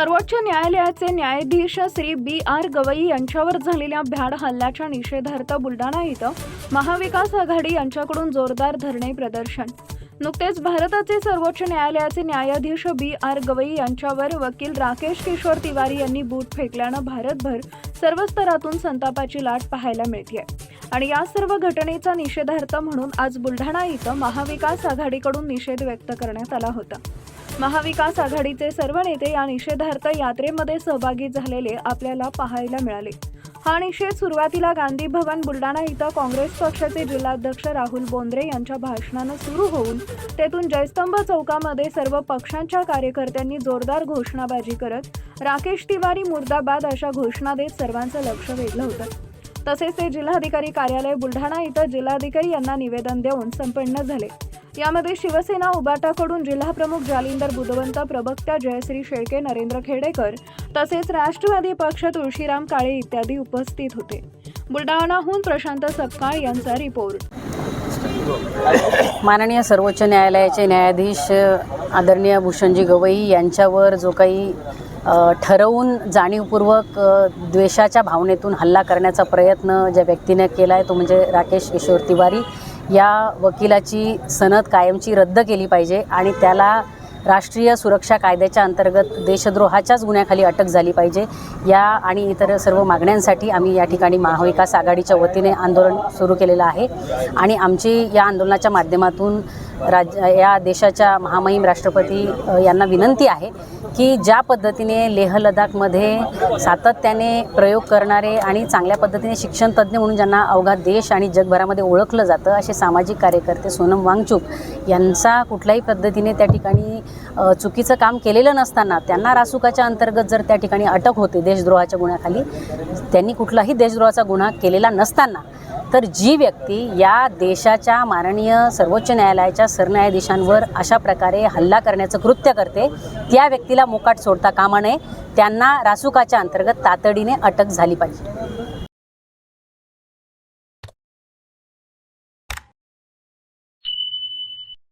सर्वोच्च न्यायालयाचे न्यायाधीश श्री बी आर गवई यांच्यावर झालेल्या भ्याड हल्ल्याच्या निषेधार्थ बुलढाणा इथं महाविकास आघाडी यांच्याकडून जोरदार धरणे प्रदर्शन. नुकतेच भारताचे सर्वोच्च न्यायालयाचे न्यायाधीश बी आर गवई यांच्यावर वकील राकेश किशोर तिवारी यांनी बूट फेकल्यानं भारतभर सर्व स्तरातून संतापाची लाट पाहायला मिळते आणि या सर्व घटनेचा निषेधार्थ म्हणून आज बुलढाणा इथं महाविकास आघाडीकडून निषेध व्यक्त करण्यात आला होता. महाविकास आघाडीचे सर्व नेते या निषेधार्थ यात्रेमध्ये सहभागी झालेले आपल्याला पाहायला मिळाले. हा निषेध सुरुवातीला गांधी भवन बुलडाणा इथं काँग्रेस पक्षाचे जिल्हाध्यक्ष राहुल बोंद्रे यांच्या भाषणानं सुरू होऊन तेथून जयस्तंभ चौकामध्ये सर्व पक्षांच्या कार्यकर्त्यांनी जोरदार घोषणाबाजी करत राकेश तिवारी मुर्दाबाद अशा घोषणा देत सर्वांचं लक्ष वेधलं होतं. तसेच ते जिल्हाधिकारी कार्यालय बुलढाणा इथं जिल्हाधिकारी यांना निवेदन देऊन संपन्न झाले. यामध्ये शिवसेना उबाटाकडून जिल्हाप्रमुख जालिंदर बुधवंत प्रवक्त्या जयश्री शेळके नरेंद्र खेडेकर तसेच राष्ट्रवादी पक्ष तुळशीराम काळे इत्यादी उपस्थित होते. बुलढाणाहून प्रशांत सपकाळ यांचा रिपोर्ट. माननीय सर्वोच्च न्यायालयाचे न्यायाधीश आदरणीय भूषणजी गवई यांच्यावर जो काही ठरवून जाणीवपूर्वक द्वेषाच्या भावनेतून हल्ला करण्याचा प्रयत्न ज्या व्यक्तीने केला आहे तो म्हणजे राकेश किशोर तिवारी. या वकिलाची सनद कायमची रद्द केली पाहिजे आणि त्याला राष्ट्रीय सुरक्षा कायद्याच्या अंतर्गत देशद्रोहाच्याच गुन्ह्याखाली अटक झाली पाहिजे. या आणि इतर सर्व मागण्यांसाठी आम्ही या ठिकाणी महाविकास आघाडीच्या वतीने आंदोलन सुरू केलेलं आहे. आणि आमची या आंदोलनाच्या माध्यमातून राज्य या देशाच्या महामहिम राष्ट्रपती यांना विनंती आहे की ज्या पद्धतीने लेह लडाखमध्ये सातत्याने प्रयोग करणारे आणि चांगल्या पद्धतीने शिक्षण तज्ज्ञ म्हणून ज्यांना अवघा देश आणि जगभरामध्ये ओळखलं जातं असे सामाजिक कार्यकर्ते सोनम वांगचूक यांचा कुठल्याही पद्धतीने त्या ठिकाणी चुकीचं काम केलेलं नसताना त्यांना रासुकाच्या अंतर्गत जर त्या ठिकाणी अटक होते देशद्रोहाच्या गुन्ह्याखाली त्यांनी कुठलाही देशद्रोहाचा गुन्हा केलेला नसताना तर जी व्यक्ती या देशाच्या माननीय सर्वोच्च न्यायालयाच्या सरन्यायाधीशांवर अशा प्रकारे हल्ला करण्याचं कृत्य करते त्या व्यक्तीला मोकाट सोडता कामा नये. त्यांना रासुकाच्या अंतर्गत तातडीने अटक झाली पाहिजे.